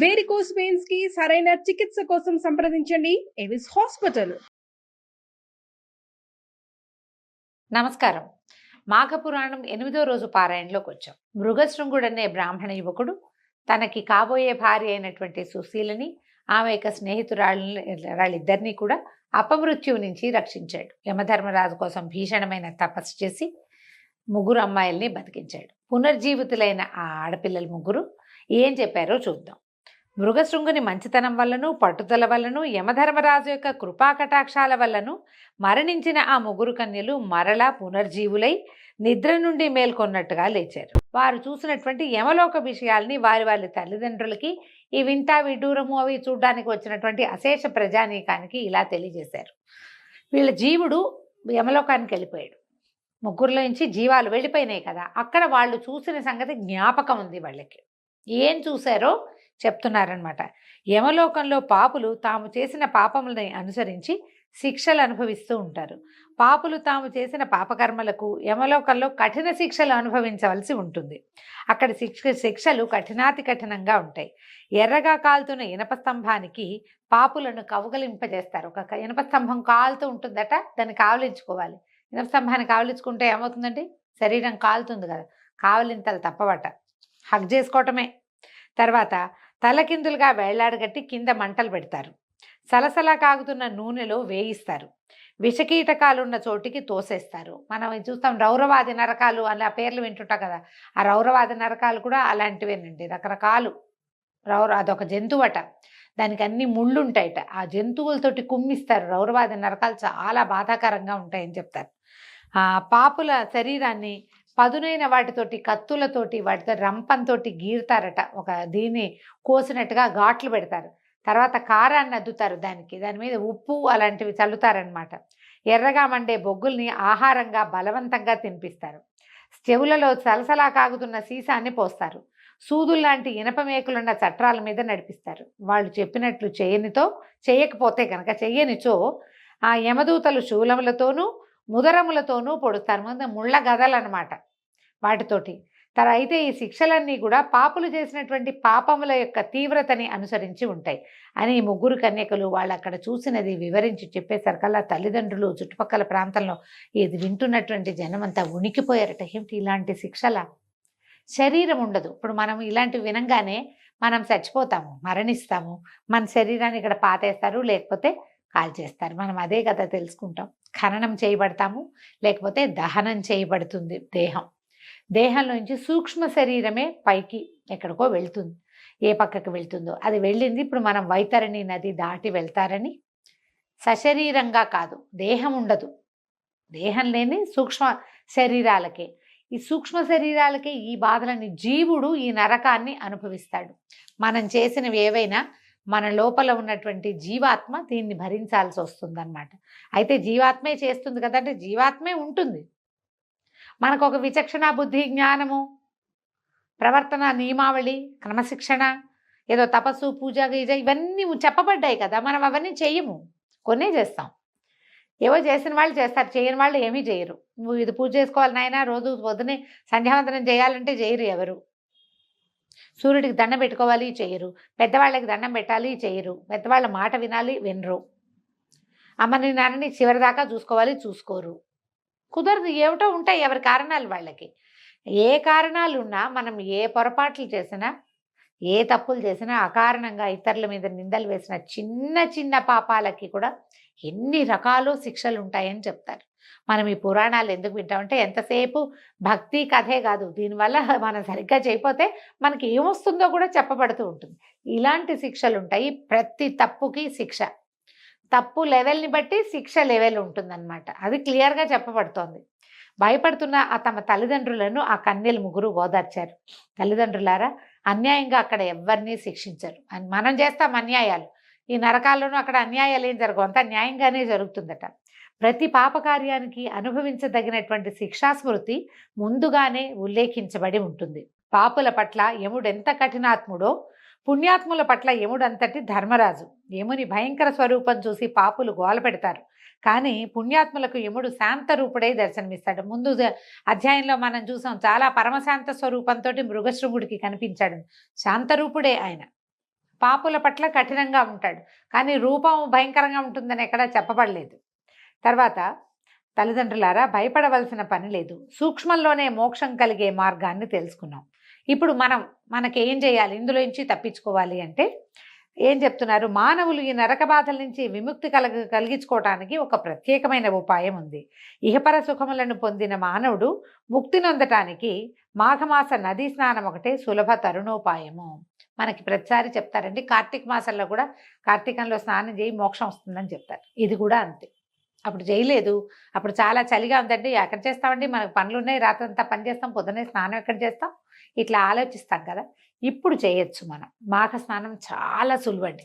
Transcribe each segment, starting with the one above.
Varicose పెయిన్స్కి సరైన చికిత్స కోసం సంప్రదించండి. ఎవిస్ హాస్పిటల్ నమస్కారం. మాఘపురాణం ఎనిమిదో రోజు పారాయణలోకి వచ్చాం. మృగశృంగుడు అనే బ్రాహ్మణ యువకుడు. తనకి కాబోయే భార్య అయినటువంటి సుశీలని ఆమె యొక్క స్నేహితురాళ్ళని వాళ్ళిద్దరినీ కూడా అపమృత్యువు నుంచి రక్షించాడు. యమధర్మరాజు కోసం భీషణమైన తపస్సు చేసి ముగ్గురు అమ్మాయిల్ని బతికించాడు. పునర్జీవితులైన ఆ ఆడపిల్లల ముగ్గురు ఏం చెప్పారో చూద్దాం. మృగశృంగుని మంచితనం వల్లను పట్టుదల వల్లను యమధర్మరాజు యొక్క కృపాకటాక్షాల వల్లను మరణించిన ఆ ముగ్గురు కన్యలు మరలా పునర్జీవులై నిద్ర నుండి మేల్కొన్నట్టుగా లేచారు. వారు చూసినటువంటి యమలోక విషయాల్ని వారి వారి తల్లిదండ్రులకి ఈ వింతా విడ్డూరము అవి చూడడానికి వచ్చినటువంటి అశేష ప్రజానీకానికి ఇలా తెలియజేశారు. వీళ్ళ జీవుడు యమలోకానికి వెళ్ళిపోయాడు. ముగ్గురులో నుంచి జీవాలు వెళ్ళిపోయినాయి కదా అక్కడ వాళ్ళు చూసిన సంగతి జ్ఞాపకం ఉంది వాళ్ళకి. ఏం చూశారో చెప్తున్నారనమాట యమలోకంలో పాపులు తాము చేసిన పాపములని అనుసరించి శిక్షలు అనుభవిస్తూ ఉంటారు. పాపులు తాము చేసిన పాపకర్మలకు యమలోకంలో కఠిన శిక్షలు అనుభవించవలసి ఉంటుంది. అక్కడ శిక్ష శిక్షలు కఠినాతి కఠినంగా ఉంటాయి. ఎర్రగా కాలుతున్న ఇనప స్తంభానికి పాపులను కవుగలింపజేస్తారు ఒక ఇనప స్తంభం కాలుతూ ఉంటుందట దాన్ని కావలించుకోవాలి. ఇనప స్తంభాన్ని కావలించుకుంటే ఏమవుతుందండి? శరీరం కాలుతుంది కదా. కావలింతలు తప్పవట. హగ్ చేసుకోవటమే. తర్వాత తలకిందులుగా వేళ్ళాడగట్టి కింద మంటలు పెడతారు. సలసలా కాగుతున్న నూనెలో వేయిస్తారు. విషకీటకాలున్న చోటికి తోసేస్తారు. మనం చూస్తాం రౌరవాది నరకాలు అలా పేర్లు వింటుంటాం కదా? ఆ రౌరవాది నరకాలు కూడా అలాంటివేనండి. రకరకాలు. రౌర అదొక జంతువట. దానికి అన్ని ముళ్ళు ఉంటాయట ఆ జంతువులతోటి కుమ్మిస్తారు. రౌరవాది నరకాలు చాలా బాధాకరంగా ఉంటాయని చెప్తారు. పాపుల శరీరాన్ని పదునైన వాటితోటి కత్తులతోటి వాటితో రంపంతోటి గీరుతారట. ఒక దీన్ని కోసినట్టుగా ఘాట్లు పెడతారు. తర్వాత కారాన్ని అద్దుతారు దానికి. దాని మీద ఉప్పు అలాంటివి చల్లుతారనమాట ఎర్రగా మండే బొగ్గుల్ని ఆహారంగా బలవంతంగా తినిపిస్తారు. చెవులలో సలసలా కాగుతున్న సీసాన్ని పోస్తారు. సూదుల్లాంటి ఇనప మేకులున్న చట్రాల మీద నడిపిస్తారు. వాళ్ళు చెప్పినట్లు చేయనితో చేయకపోతే కనుక చెయ్యనిచో ఆ యమదూతలు శూలములతోనూ ముదరములతోనూ పొడుస్తారు. ముందు ముళ్ళ గదలనమాట వాటితోటి. తర అయితే ఈ శిక్షలన్నీ కూడా పాపులు చేసినటువంటి పాపముల యొక్క తీవ్రతని అనుసరించి ఉంటాయి. అని ముగ్గురు కన్యకలు వాళ్ళు అక్కడ చూసినది వివరించి చెప్పేసరికల్లా తల్లిదండ్రులు చుట్టుపక్కల ప్రాంతంలో ఇది వింటున్నటువంటి జనమంతా ఉనికిపోయారట. ఏమిటి ఇలాంటి శిక్షల? శరీరం ఉండదు. ఇప్పుడు మనం ఇలాంటివి వినంగానే మనం చచ్చిపోతాము మరణిస్తాము. మన శరీరాన్ని ఇక్కడ పాతేస్తారు లేకపోతే కాల్చేస్తారు. మనం అదే కదా తెలుసుకుంటాం. ఖననం చేయబడతాము లేకపోతే దహనం చేయబడుతుంది దేహం. దేహంలోంచి సూక్ష్మ శరీరమే పైకి ఎక్కడికో వెళ్తుంది. ఏ పక్కకి వెళ్తుందో. అది వెళ్ళింది. ఇప్పుడు మనం వైతరణి నది దాటి వెళ్తారని. సశరీరంగా కాదు. దేహం ఉండదు. దేహం లేని సూక్ష్మ శరీరాలకే. ఈ సూక్ష్మ శరీరాలకే ఈ బాధలని జీవుడు ఈ నరకాన్ని అనుభవిస్తాడు. మనం చేసినవి ఏవైనా మన లోపల ఉన్నటువంటి జీవాత్మ దీన్ని భరించాల్సి వస్తుందన్నమాట. అయితే జీవాత్మే చేస్తుంది కదంటే జీవాత్మే ఉంటుంది. మనకు ఒక విచక్షణ బుద్ధి జ్ఞానము ప్రవర్తన నియమావళి క్రమశిక్షణ ఏదో తపస్సు పూజ గీజ ఇవన్నీ చెప్పబడ్డాయి కదా మనం అవన్నీ చెయ్యము. కొన్నే చేస్తాం. ఏవో చేసిన వాళ్ళు చేస్తారు చేయని వాళ్ళు ఏమీ చేయరు. నువ్వు ఇది పూజ చేసుకోవాలి నాయన రోజు పొద్దునే సంధ్యావందనం చేయాలంటే చేయరు ఎవరు. సూర్యుడికి దండం పెట్టుకోవాలి చేయరు. పెద్దవాళ్ళకి దండం పెట్టాలి చేయరు. పెద్దవాళ్ళ మాట వినాలి వినరు. అమ్మని నాన్నని చివరిదాకా చూసుకోవాలి చూసుకోరు. కుదరదు. ఏమిటో ఉంటాయి ఎవరి కారణాలు వాళ్ళకి. ఏ కారణాలు ఉన్నా మనం ఏ పొరపాట్లు చేసినా ఏ తప్పులు చేసినా అకారణంగా ఇతరుల మీద నిందలు వేసిన చిన్న చిన్న పాపాలకి కూడా ఎన్ని రకాలు శిక్షలు ఉంటాయని చెప్తారు. మనం ఈ పురాణాలు ఎందుకు వింటామంటే ఎంతసేపు భక్తి కథే కాదు. దీనివల్ల మనం సరిగ్గా చేయకపోతే మనకి ఏమొస్తుందో కూడా చెప్పబడుతూ ఉంటుంది. ఇలాంటి శిక్షలు ఉంటాయి. ప్రతి తప్పుకి శిక్ష. తప్పు లెవెల్ని బట్టి శిక్ష లెవెల్ ఉంటుందన్నమాట. అది క్లియర్గా చెప్పబడుతోంది. భయపడుతున్న ఆ తమ తల్లిదండ్రులను ఆ కన్యలు ముగ్గురు ఓదార్చారు. తల్లిదండ్రులారా అన్యాయంగా అక్కడ ఎవరిని శిక్షించరు. అని మనం చేస్తాం అన్యాయాలు. ఈ నరకాల్లోనూ అక్కడ అన్యాయాలు ఏం జరగవు. అంతా న్యాయంగానే జరుగుతుందట. ప్రతి పాపకార్యానికి అనుభవించదగినటువంటి శిక్షాస్మృతి ముందుగానే ఉల్లేఖించబడి ఉంటుంది. పాపుల పట్ల యముడెంత కఠినాత్ముడో పుణ్యాత్ముల పట్ల యముడంతటి ధర్మరాజు. యముని భయంకర స్వరూపం చూసి పాపులు గోల పెడతారు. కానీ పుణ్యాత్ములకు యముడు శాంతరూపుడై దర్శనమిస్తాడు. ముందు అధ్యాయంలో మనం చూసాం చాలా పరమశాంత స్వరూపంతో మృగశృంగుడికి కనిపించాడు. శాంతరూపుడే ఆయన. పాపుల పట్ల కఠినంగా ఉంటాడు. కానీ రూపం భయంకరంగా ఉంటుందని ఎక్కడా చెప్పబడలేదు. తర్వాత తల్లిదండ్రులారా భయపడవలసిన పని లేదు. సూక్ష్మంలోనే మోక్షం కలిగే మార్గాన్ని తెలుసుకున్నాం. ఇప్పుడు మనం మనకి ఏం చేయాలి ఇందులోంచి తప్పించుకోవాలి అంటే ఏం చెప్తున్నారు? మానవులు ఈ నరక బాధల నుంచి విముక్తి కలగ కలిగించుకోవటానికి ఒక ప్రత్యేకమైన ఉపాయం ఉంది. ఇహపర సుఖములను పొందిన మానవుడు ముక్తి నొందటానికి మాఘమాస నదీ స్నానం ఒకటే సులభ తరుణోపాయము. మనకి ప్రతిసారి చెప్తారండి కార్తీక మాసంలో కూడా కార్తీకంలో స్నానం చేయి మోక్షం వస్తుందని చెప్తారు. ఇది కూడా అంతే. అప్పుడు చేయలేదు. అప్పుడు చాలా చలిగా ఉందండి. ఎక్కడ చేస్తామండి? మనకు పనులు ఉన్నాయి రాత్రంతా పని చేస్తాం పొద్దున్నే స్నానం ఎక్కడ చేస్తాం? ఇట్లా ఆలోచిస్తాం కదా! ఇప్పుడు చేయొచ్చు మనం. మాఘ స్నానం చాలా సులువండి.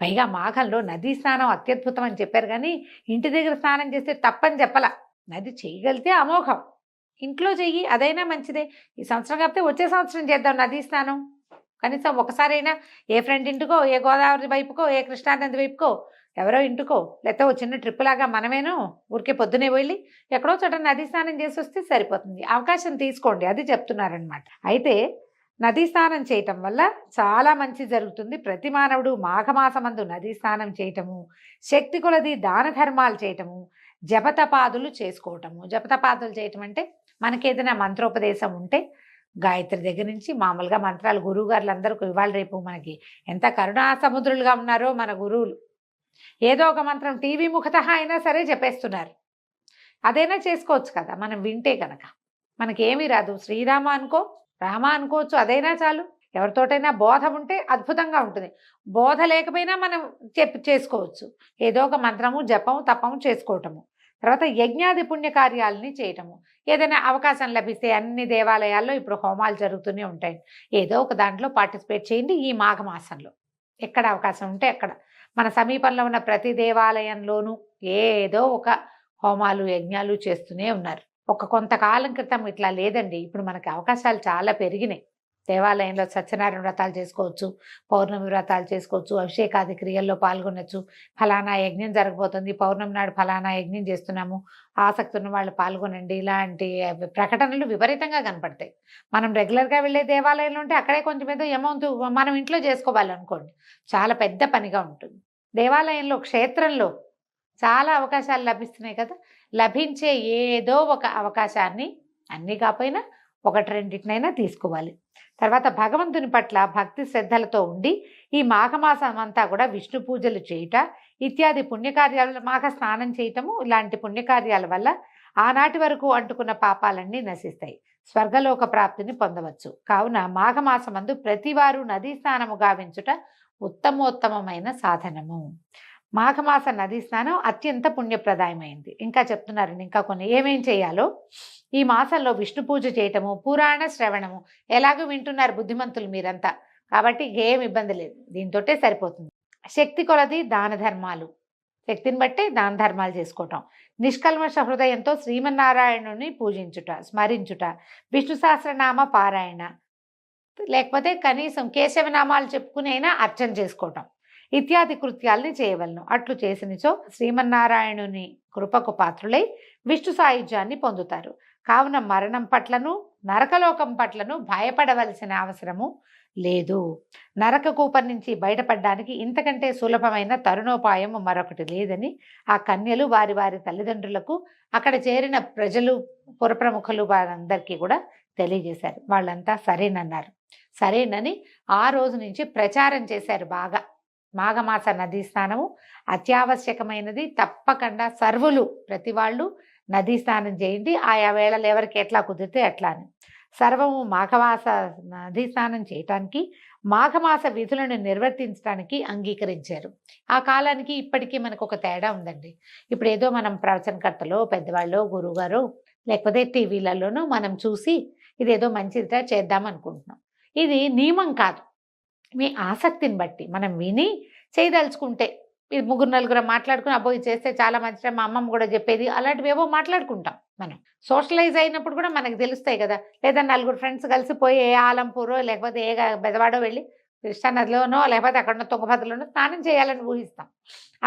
పైగా మాఘంలో నదీ స్నానం అత్యద్భుతం అని చెప్పారు కానీ ఇంటి దగ్గర స్నానం చేస్తే తప్పని చెప్పలా. నది చేయగలిగితే అమోఘం. ఇంట్లో చెయ్యి అదైనా మంచిదే. ఈ సంవత్సరం కాకపోతే వచ్చే సంవత్సరం చేద్దాం నదీ స్నానం. కనీసం ఒకసారైనా ఏ ఫ్రెండ్ ఇంటికో ఏ గోదావరి వైపుకో ఏ కృష్ణానది వైపుకో ఎవరో ఇంటికో లేకపోతే ఓ చిన్న ట్రిప్ లాగా మనమేను ఊరికే పొద్దునే వెళ్ళి ఎక్కడో చోట నదీ స్నానం చేసి వస్తే సరిపోతుంది. అవకాశం తీసుకోండి అది చెప్తున్నారనమాట అయితే నదీ స్నానం చేయటం వల్ల చాలా మంచి జరుగుతుంది. ప్రతి మానవుడు మాఘమాసమందు నదీ స్నానం చేయటము శక్తి కొలది దాన ధర్మాలు చేయటము జపతపాదులు చేసుకోవటము. జపతపాదులు చేయటం అంటే మనకి ఏదైనా మంత్రోపదేశం ఉంటే గాయత్రి దగ్గర నుంచి మామూలుగా మంత్రాలు గురువు అందరూ ఇవాళ రేపు మనకి. ఎంత కరుణా సముద్రులుగా ఉన్నారో మన గురువులు. ఏదో ఒక మంత్రం టీవీ ముఖత అయినా సరే చెప్పేస్తున్నారు. అదైనా చేసుకోవచ్చు కదా మనం వింటే కనుక మనకేమీ రాదు. శ్రీరామ అనుకో రామ అనుకోవచ్చు అదైనా చాలు. ఎవరితోటైనా బోధ ఉంటే అద్భుతంగా ఉంటుంది. బోధ లేకపోయినా మనం చెప్పి చేసుకోవచ్చు. ఏదో ఒక మంత్రము జపము తపము చేసుకోవటము. తర్వాత యజ్ఞాది పుణ్యకార్యాలని చేయటము. ఏదైనా అవకాశం లభిస్తే అన్ని దేవాలయాల్లో ఇప్పుడు హోమాలు జరుగుతూనే ఉంటాయి. ఏదో ఒక దాంట్లో పార్టిసిపేట్ చేయండి ఈ మాఘమాసంలో. ఎక్కడ అవకాశం ఉంటే అక్కడ. మన సమీపంలో ఉన్న ప్రతి దేవాలయంలోనూ ఏదో ఒక హోమాలు యజ్ఞాలు చేస్తూనే ఉన్నారు. ఒక కొంతకాలం క్రితం ఇట్లా లేదండి. ఇప్పుడు మనకి అవకాశాలు చాలా పెరిగినాయి. దేవాలయంలో సత్యనారాయణ వ్రతాలు చేసుకోవచ్చు పౌర్ణమి వ్రతాలు చేసుకోవచ్చు అభిషేకాది క్రియల్లో పాల్గొనొచ్చు. ఫలానా యజ్ఞం జరగబోతుంది. పౌర్ణమి నాడు ఫలానా యజ్ఞం చేస్తున్నాము. ఆసక్తి ఉన్న వాళ్ళు పాల్గొనండి. ఇలాంటి ప్రకటనలు విపరీతంగా కనపడతాయి. మనం రెగ్యులర్గా వెళ్ళే దేవాలయంలో ఉంటే అక్కడే కొంచెం ఏదో అమౌంట్ మనం ఇంట్లో చేసుకోవాలనుకోండి చాలా పెద్ద పనిగా ఉంటుంది. దేవాలయంలో క్షేత్రంలో చాలా అవకాశాలు లభిస్తున్నాయి కదా. లభించే ఏదో ఒక అవకాశాన్ని అన్నీ కాకపోయినా ఒకటి రెండింటినైనా తీసుకోవాలి. తర్వాత భగవంతుని పట్ల భక్తి శ్రద్ధలతో ఉండి ఈ మాఘమాసం అంతా కూడా విష్ణు పూజలు చేయుట ఇత్యాది పుణ్యకార్యాల మాఘ స్నానం చేయటము ఇలాంటి పుణ్యకార్యాల వల్ల ఆనాటి వరకు అంటుకున్న పాపాలన్నీ నశిస్తాయి. స్వర్గలోక ప్రాప్తిని పొందవచ్చు. కావున మాఘమాసమందు ప్రతివారు నదీ స్నానము గావించుట ఉత్తమోత్తమమైన సాధనము. మాఘమాస నదీ స్నానం అత్యంత పుణ్యప్రదాయమైంది. ఇంకా చెప్తున్నారండి ఇంకా కొన్ని. ఏమేం చేయాలో? ఈ మాసంలో విష్ణు పూజ చేయటము పురాణ శ్రవణము. ఎలాగో వింటున్నారు బుద్ధిమంతులు మీరంతా. కాబట్టి ఏం ఇబ్బంది లేదు. దీంతోటే సరిపోతుంది. శక్తి కొలది దాన ధర్మాలు. శక్తిని బట్టే దాన ధర్మాలు చేసుకోవటం. నిష్కల్మష హృదయంతో శ్రీమన్నారాయణుని పూజించుట స్మరించుట. విష్ణు సహస్రనామ పారాయణ. లేకపోతే కనీసం కేశవనామాలు చెప్పుకునైనా అర్చన చేసుకోవటం. ఇత్యాది కృత్యాల్ని చేయవలను. అట్లు చేసినచో శ్రీమన్నారాయణుని కృపకు పాత్రులై విష్ణు సాయుధ్యాన్ని పొందుతారు. కావున మరణం పట్లను నరకలోకం పట్లను భయపడవలసిన అవసరము లేదు. నరక కూపం నుంచి బయటపడడానికి ఇంతకంటే సులభమైన తరుణోపాయం మరొకటి లేదని ఆ కన్యలు వారి వారి తల్లిదండ్రులకు అక్కడ చేరిన ప్రజలు పురప్రముఖులు వారందరికీ కూడా తెలియజేశారు. వాళ్ళంతా సరేనన్నారు. సరేనని ఆ రోజు నుంచి ప్రచారం చేశారు బాగా. మాఘమాస నదీ స్నానము అత్యావశ్యకమైనది. తప్పకుండా సర్వులు ప్రతి వాళ్ళు నదీ స్నానం చేయండి. ఆయా వేళలు ఎవరికి ఎట్లా కుదిరితే అట్లా అని సర్వము మాఘమాస నదీ స్నానం చేయటానికి మాఘమాస విధులను నిర్వర్తించడానికి అంగీకరించారు. ఆ కాలానికి ఇప్పటికీ మనకు ఒక తేడా ఉందండి. ఇప్పుడు ఏదో మనం ప్రవచనకర్తలో పెద్దవాళ్ళు గురువుగారు లేకపోతే టీవీలలోనూ మనం చూసి ఇదేదో మంచిదిగా చేద్దాం అనుకుంటున్నాం. ఇది నియమం కాదు. మీ ఆసక్తిని బట్టి మనం విని చేయదలుచుకుంటే ఇది ముగ్గురు నలుగురు మాట్లాడుకుని అబ్బో ఇది చేస్తే చాలా మంచిది మా అమ్మమ్మ కూడా చెప్పేది అలాంటివి ఏవో మాట్లాడుకుంటాం మనం. సోషలైజ్ అయినప్పుడు కూడా మనకు తెలుస్తాయి కదా లేదా నలుగురు ఫ్రెండ్స్ కలిసి పోయి ఏ ఆలంపూరో లేకపోతే ఏ బెదవాడో వెళ్ళి కృష్ణానదిలోనో లేకపోతే అక్కడ తుంగభద్రలోనో స్నానం చేయాలని ఊహిస్తాం.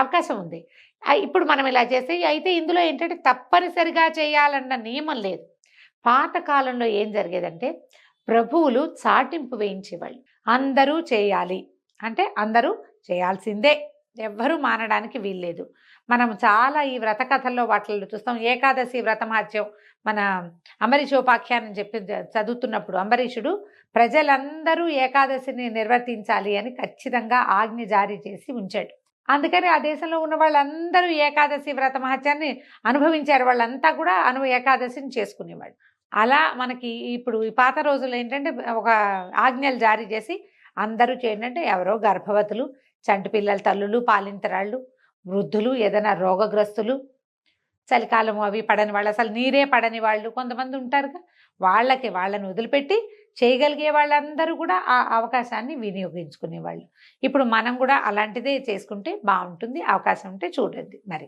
అవకాశం ఉంది. ఇప్పుడు మనం ఇలా చేస్తే అయితే ఇందులో ఏంటంటే తప్పనిసరిగా చేయాలన్న నియమం లేదు. పాతకాలంలో ఏం జరిగేదంటే ప్రభువులు చాటింపు వేయించేవాళ్ళు. అందరూ చేయాలి. అంటే అందరూ చేయాల్సిందే. ఎవ్వరూ మానడానికి వీల్లేదు. మనం చాలా ఈ వ్రత కథల్లో వాటిల్లో చూస్తాం. ఏకాదశి వ్రతమహత్యం మన అంబరీషోపాఖ్యానం చెప్పి చదువుతున్నప్పుడు అంబరీషుడు ప్రజలందరూ ఏకాదశిని నిర్వర్తించాలి అని ఖచ్చితంగా ఆజ్ఞ జారీ చేసి ఉంచాడు. అందుకని ఆ దేశంలో ఉన్న వాళ్ళందరూ ఏకాదశి వ్రత మహత్యాన్ని అనుభవించారు. వాళ్ళంతా కూడా అను ఏకాదశిని చేసుకునేవాళ్ళు. అలా మనకి ఇప్పుడు ఈ పాత రోజుల్లో ఏంటంటే ఒక ఆజ్ఞలు జారీ చేసి అందరూ చేయండి ఎవరో గర్భవతులు చంటి పిల్లల తల్లులు పాలింతరాళ్ళు వృద్ధులు ఏదైనా రోగగ్రస్తులు చలికాలం అవి పడని వాళ్ళు అసలు నీరే పడని వాళ్ళు కొంతమంది ఉంటారుగా. వాళ్ళకి వాళ్ళని వదిలిపెట్టి చేయగలిగే వాళ్ళందరూ కూడా ఆ అవకాశాన్ని వినియోగించుకునేవాళ్ళు. ఇప్పుడు మనం కూడా అలాంటిదే చేసుకుంటే బాగుంటుంది అవకాశం ఉంటే చూడండి మరి.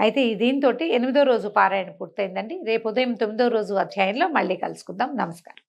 అయితే దీంతో ఎనిమిదో రోజు పారాయణ పూర్తయిందండి. రేపు ఉదయం తొమ్మిదో రోజు అధ్యాయంలో మళ్ళీ కలుసుకుందాం. నమస్కారం.